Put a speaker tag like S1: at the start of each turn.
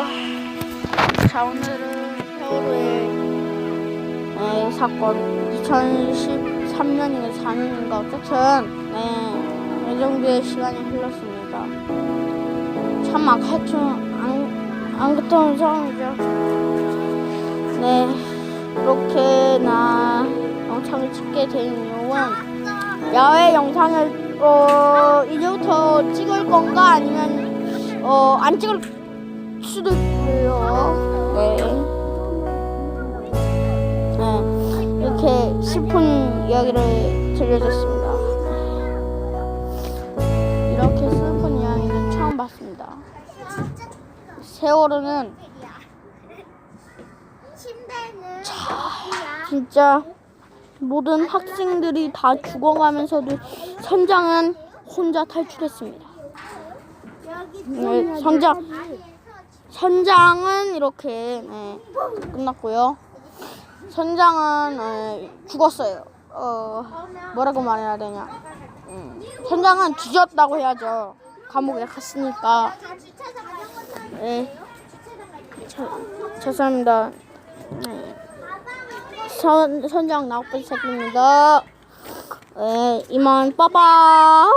S1: 자, 자 오늘은 세월호의 네, 사건 2013년인가 4년인가 어쨌든 네, 이 정도의 시간이 흘렀습니다. 참 아카츠 안, 안 같은 상황이죠. 네, 이렇게나 영상을 찍게 된 이유는 야외 영상을 어, 이제부터 찍을 건가 아니면 어, 안 찍을 이야기를 들려줬습니다. 이렇게 슬픈 이야기는 처음 봤습니다. 세월호는 진짜 모든 학생들이 다 죽어가면서도 선장은 혼자 탈출했습니다. 네, 선장 선장은 이렇게 네, 끝났고요. 선장은 네, 죽었어요. 어, 뭐라고 말해야 되냐? 음, 선장은 뒤졌다고 해야죠. 감옥에 갔으니까. 네, 저, 죄송합니다. 네. 선, 선장 나쁜 새끼입니다. 네, 이만 빠빠.